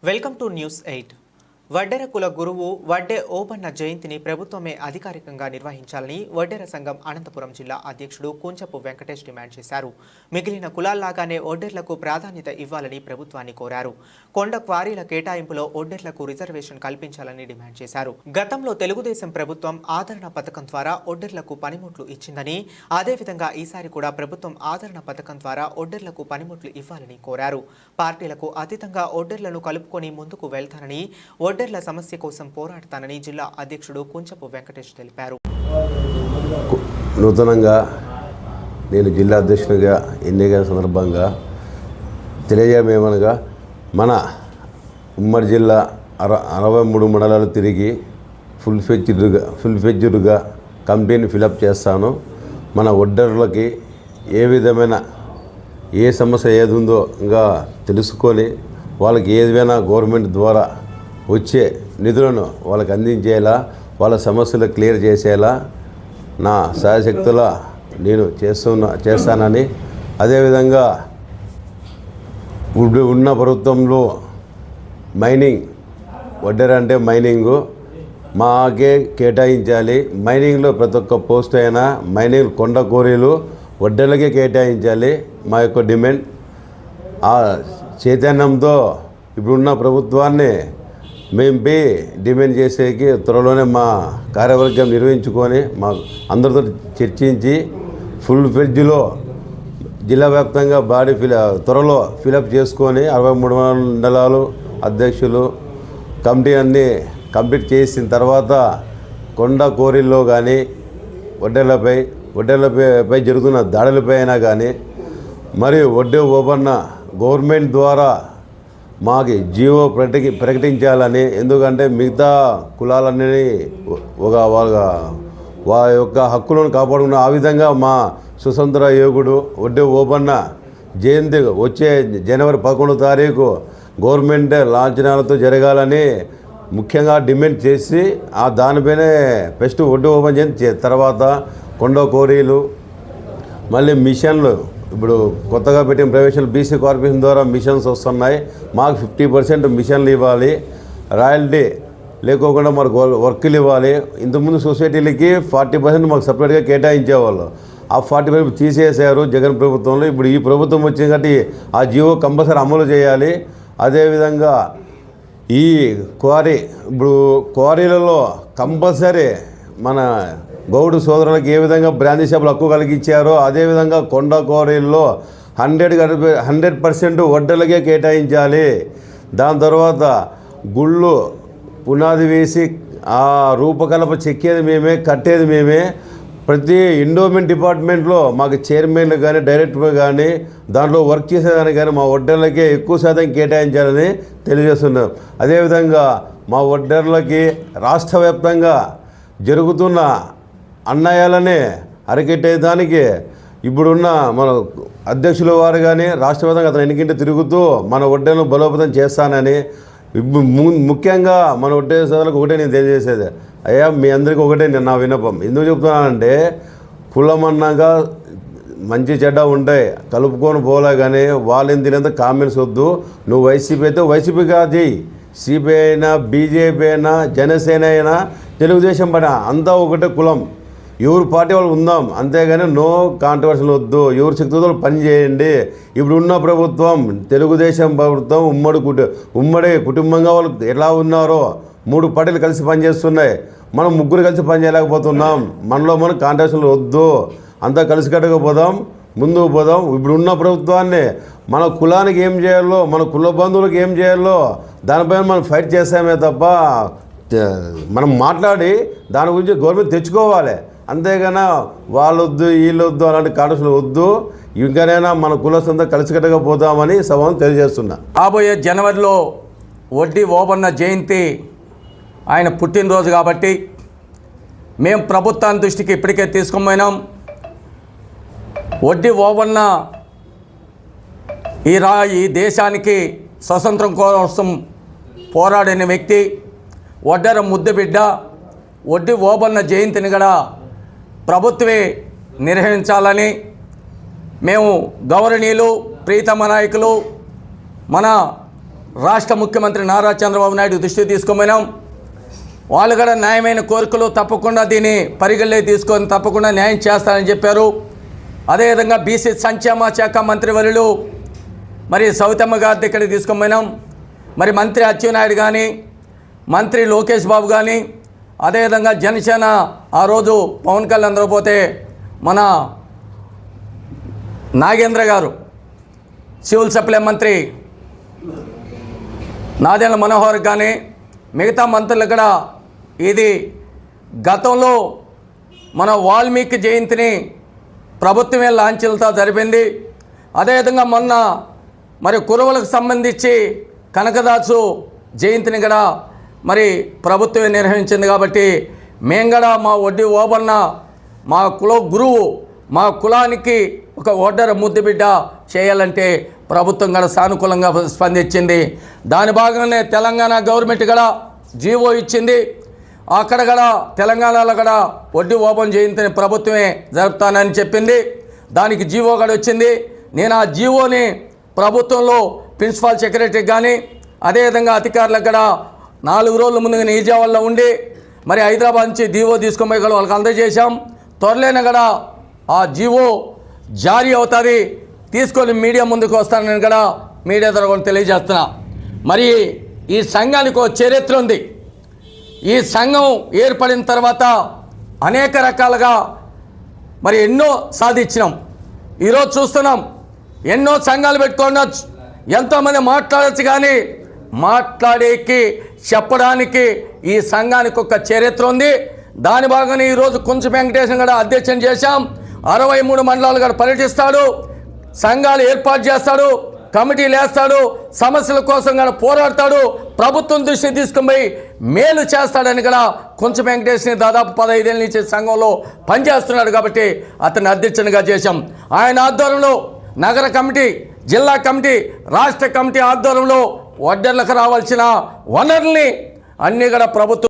Welcome to News 8. వడ్డెర కుల గురువు వడ్డే ఓబన్న జయంతిని ప్రభుత్వమే అధికారికంగా నిర్వహించాలని వడ్డెర సంఘం అనంతపురం జిల్లా అధ్యక్షుడు కుంచపు వెంకటేష్ డిమాండ్ చేశారు. మిగిలిన కులాల్లాగానే ఒడ్డెర్లకు ప్రాధాన్యత ఇవ్వాలని ప్రభుత్వాన్ని కోరారు. కొండ క్వారీల కేటాయింపులో ఒడ్డెర్లకు రిజర్వేషన్ కల్పించాలని డిమాండ్ చేశారు. గతంలో తెలుగుదేశం ప్రభుత్వం ఆదరణ పథకం ద్వారా ఒడ్డెర్లకు పనిముట్లు ఇచ్చిందని అదేవిధంగా ఈసారి కూడా ప్రభుత్వం ఆదరణ పథకం ద్వారా ఒడ్డెర్లకు పనిముట్లు ఇవ్వాలని కోరారు. పార్టీలకు అతీతంగా ఒడ్డెర్లను కలుపుకొని ముందుకు వెళ్తానని ఒడ్డెర్ల సమస్య కోసం పోరాడతానని జిల్లా అధ్యక్షుడు కుంచపు వెంకటేష్ తెలిపారు. నూతనంగా నేను జిల్లా అధ్యక్షునిగా ఎన్నికల సందర్భంగా తెలియజేయమేమనగా మన ఉమ్మడి జిల్లా అర అరవై మూడు మండలాలు తిరిగి ఫుల్ ఫెజ్డ్గా ఫుల్ ఫెజ్డ్గా కంపెనీని ఫిలప్ చేస్తాను. మన ఒడ్డర్లకి ఏ విధమైన ఏ సమస్య ఏది ఉందో ఇంకా తెలుసుకొని వాళ్ళకి ఏదైనా గవర్నమెంట్ ద్వారా వచ్చే నిధులను వాళ్ళకి అందించేలా వాళ్ళ సమస్యలు క్లియర్ చేసేలా నా సహశక్తుల నేను చేస్తున్న చేస్తానని. అదేవిధంగా ఇప్పుడు ఉన్న ప్రభుత్వంలో మైనింగ్ వడ్డెర అంటే మైనింగు మాకే కేటాయించాలి. మైనింగ్లో ప్రతి ఒక్క పోస్ట్ అయినా మైనింగ్ కొండ కోరీలు వడ్డెలకే కేటాయించాలి. మా యొక్క డిమాండ్. ఆ చైతన్యంతో ఇప్పుడున్న ప్రభుత్వాన్ని మేము బి డిమాండ్ చేసేకి త్వరలోనే మా కార్యవర్గం నిర్వహించుకొని మా అందరితో చర్చించి ఫుల్ ఫ్రిడ్జ్లో జిల్లా వ్యాప్తంగా బాడీ ఫిల్ త్వరలో ఫిలప్ చేసుకొని అరవై మూడు మండలాలు అధ్యక్షులు కమిటీ అన్నీ కంప్లీట్ చేసిన తర్వాత కొండ కోరిల్లో కానీ వడ్డేలపై వడ్డేలపై జరుగుతున్న దాడులపై అయినా కానీ మరియు వడ్డే ఓబన్న గవర్నమెంట్ ద్వారా మాకి జీవో ప్రకటి ప్రకటించాలని. ఎందుకంటే మిగతా కులాలన్నీ ఒక వాళ్ళ వారి యొక్క హక్కులను కాపాడుకున్న ఆ విధంగా మా సుతంత్ర యోగుడు వడ్డీ ఓపన్న జయంతి వచ్చే జనవరి పదకొండో తారీఖు గవర్నమెంట్ లాంఛనాలతో జరగాలని ముఖ్యంగా డిమాండ్ చేసి ఆ దానిపైనే ఫస్ట్ ఒడ్డు ఓపెన్ చేసి తర్వాత కొండ కోరీలు మళ్ళీ మిషన్లు ఇప్పుడు కొత్తగా పెట్టిన ప్రవేశాలు బీసీ కార్పొరేషన్ ద్వారా మిషన్స్ వస్తున్నాయి. మాకు ఫిఫ్టీ పర్సెంట్ మిషన్లు ఇవ్వాలి. రాయల్టీ లేకోకుండా మనకు వర్క్లు ఇవ్వాలి. ఇంతకుముందు సొసైటీలకి ఫార్టీ పర్సెంట్ మాకు సపరేట్గా కేటాయించేవాళ్ళు. ఆ ఫార్టీ పర్సెంట్ తీసేసారు జగన్ ప్రభుత్వంలో. ఇప్పుడు ఈ ప్రభుత్వం వచ్చింది కాబట్టి ఆ జీవో కంపల్సరీ అమలు చేయాలి. అదేవిధంగా ఈ క్వారీ ఇప్పుడు క్వారీలలో కంపల్సరీ మన గౌడు సోదరులకు ఏ విధంగా బ్రాందీ షాపులు హక్కు కలిగించారో అదేవిధంగా కొండ కోరీల్లో హండ్రెడ్ హండ్రెడ్ పర్సెంట్ వడ్డలకే కేటాయించాలి. దాని తర్వాత గుళ్ళు పునాది వేసి ఆ రూపకల్ప చెక్కేది మేమే కట్టేది మేమే. ప్రతి ఎండోమెంట్ డిపార్ట్మెంట్లో మాకు చైర్మన్లు కానీ డైరెక్టర్ కానీ దాంట్లో వర్క్ చేసేదానికి కానీ మా వడ్డర్లకే ఎక్కువ శాతం కేటాయించాలని తెలియజేస్తున్నాం అదేవిధంగా మా వడ్డర్లకి రాష్ట్ర వ్యాప్తంగా జరుగుతున్న అన్యాయాలని అరికెట్టేదానికి ఇప్పుడున్న మన అధ్యక్షుల వారు కానీ రాష్ట్ర అతను ఎన్నికంటే తిరుగుతూ మన ఒడ్డను బలోపేతం చేస్తానని ముఖ్యంగా మన ఒడ్డే సోదరులకు ఒకటే నేను తెలియజేసేది. అయ్యా మీ అందరికీ ఒకటే నేను నా విన్నపం. ఎందుకు చెప్తున్నానంటే కులం అన్నాక మంచి చెడ్డ ఉంటాయి కలుపుకొని పోలే కానీ వాళ్ళని తినేంత కామెంట్స్ వద్దు. నువ్వు వైసీపీ అయితే వైసీపీ కాదు సిపిఐ అయినా బీజేపీ అయినా జనసేన అయినా తెలుగుదేశం పైన అంతా ఒకటే కులం. ఎవరు పార్టీ వాళ్ళు ఉందాం. అంతేగాని నో కాంట్రవర్సీలు వద్దు. ఎవరు శక్తితో పని చేయండి. ఇప్పుడు ఉన్న ప్రభుత్వం తెలుగుదేశం ప్రభుత్వం ఉమ్మడి కుటు ఉమ్మడి కుటుంబంగా వాళ్ళు ఎలా ఉన్నారో మూడు పార్టీలు కలిసి పనిచేస్తున్నాయి. మనం ముగ్గురు కలిసి పని చేయలేకపోతున్నాం మనలో మనం కాంట్రవర్షన్లు వద్దు. అంతా కలిసి కట్టకపోదాం ముందుకు పోదాం. ఇప్పుడు ఉన్న ప్రభుత్వాన్ని మన కులానికి ఏం చేయాలో మన కుల బంధువులకు ఏం చేయాలో దానిపైన మనం ఫైట్ చేసామే తప్ప మనం మాట్లాడి దాని గురించి గవర్నమెంట్ తెచ్చుకోవాలి. అంతేగాని వాళ్ళొద్దు వీళ్ళొద్దు అలాంటి కాంట్రవర్సీలు వద్దు. ఇంకనైనా మన కులసంతా కలిసికట్టుగా పోదామని సభను తెలియజేస్తున్నా. రాబోయే జనవరిలో వడ్డీ ఓబన్న జయంతి ఆయన పుట్టినరోజు కాబట్టి మేము ప్రభుత్వాన్ని దృష్టికి ఇప్పటికే తీసుకుపోయినాం. వడ్డీ ఓబన్న ఈ రా ఈ దేశానికి స్వతంత్రం కోసం పోరాడిన వ్యక్తి వడ్డర ముద్దుబిడ్డ వడ్డీ ఓబన్న జయంతిని కూడా ప్రభుత్వే నిర్వహించాలని మేము గౌరవనీయులు ప్రీతమ నాయకులు మన రాష్ట్ర ముఖ్యమంత్రి నారా చంద్రబాబు నాయుడు దృష్టికి తీసుకోమన్నాం వాళ్ళు కూడా న్యాయమైన కోరికలు తప్పకుండా దీన్ని పరిగణలోకి తీసుకొని తప్పకుండా న్యాయం చేస్తారని చెప్పారు. అదేవిధంగా బీసీ సంక్షేమ శాఖ మంత్రివర్యులు మరి సౌతమ్మ గారి దగ్గరికి తీసుకొని పోయినాం మరి మంత్రి అచ్చెన్నాయుడు కానీ మంత్రి లోకేష్ బాబు కానీ అదేవిధంగా జనసేన ఆ రోజు పవన్ కళ్యాణ్ అందరూ పోతే మన నాగేంద్ర గారు సివిల్ సప్లై మంత్రి నాదెండ్ల మనోహర్ కానీ మిగతా మంత్రులు కూడా ఇది గతంలో మన వాల్మీకి జయంతిని ప్రభుత్వమే లాంఛీలతో జరిపింది. అదేవిధంగా మొన్న మరి కురవలకు సంబంధించి కనకదాసు జయంతిని కూడా మరి ప్రభుత్వమే నిర్వహించింది కాబట్టి మేము కూడా మా వడ్డీ ఓబన్న మా కుల గురువు మా కులానికి ఒక ఓటర్ ముద్దు బిడ్డ చేయాలంటే ప్రభుత్వం కూడా సానుకూలంగా స్పందించింది. దాని భాగంగానే తెలంగాణ గవర్నమెంట్ కూడా జీవో ఇచ్చింది. అక్కడ కూడా తెలంగాణలో కూడా వడ్డీ ఓపెన్ జయంతిని ప్రభుత్వమే జరుపుతానని చెప్పింది. దానికి జీవో కూడా వచ్చింది. నేను ఆ జీవోని ప్రభుత్వంలో ప్రిన్సిపాల్ సెక్రటరీ కానీ అదేవిధంగా అధికారులకు కూడా నాలుగు రోజుల ముందుగా నిజావాల్లో ఉండి మరి హైదరాబాద్ నుంచి జీవో తీసుకొని పోయి కూడా వాళ్ళకి అందజేశాం. త్వరలోనే కూడా ఆ జీవో జారీ అవుతుంది. తీసుకొని మీడియా ముందుకు వస్తానని కూడా మీడియా ద్వారా తెలియజేస్తున్నా. మరి ఈ సంఘానికి ఒక చరిత్ర ఉంది. ఈ సంఘం ఏర్పడిన తర్వాత అనేక రకాలుగా మరి ఎన్నో సాధించినాం. ఈరోజు చూస్తున్నాం. ఎన్నో సంఘాలు పెట్టుకోవచ్చు. ఎంతోమంది మాట్లాడచ్చు కానీ మాట్లాడేకి చెప్పడానికి ఈ సంఘానికి ఒక చరిత్ర ఉంది. దాని భాగంగా ఈరోజు కొంచెం వెంకటేశం కూడా అధ్యక్షం చేశాం. అరవై మూడు మండలాలు కూడా పర్యటిస్తాడు. సంఘాలు ఏర్పాటు చేస్తాడు. కమిటీలు వేస్తాడు. సమస్యల కోసం కూడా పోరాడతాడు. ప్రభుత్వం దృష్టిని తీసుకునిపోయి మేలు చేస్తాడని కూడా కొంచెం వెంకటేష్ని దాదాపు పదహైదేళ్ళ నుంచి సంఘంలో పనిచేస్తున్నాడు కాబట్టి అతన్ని అధ్యక్షునిగా చేశాం. ఆయన ఆధ్వర్యంలో నగర కమిటీ జిల్లా కమిటీ రాష్ట్ర కమిటీ ఆధ్వర్యంలో వడ్డర్లకు రావాల్సిన వనరుల్ని అన్నీ కూడా ప్రభుత్వం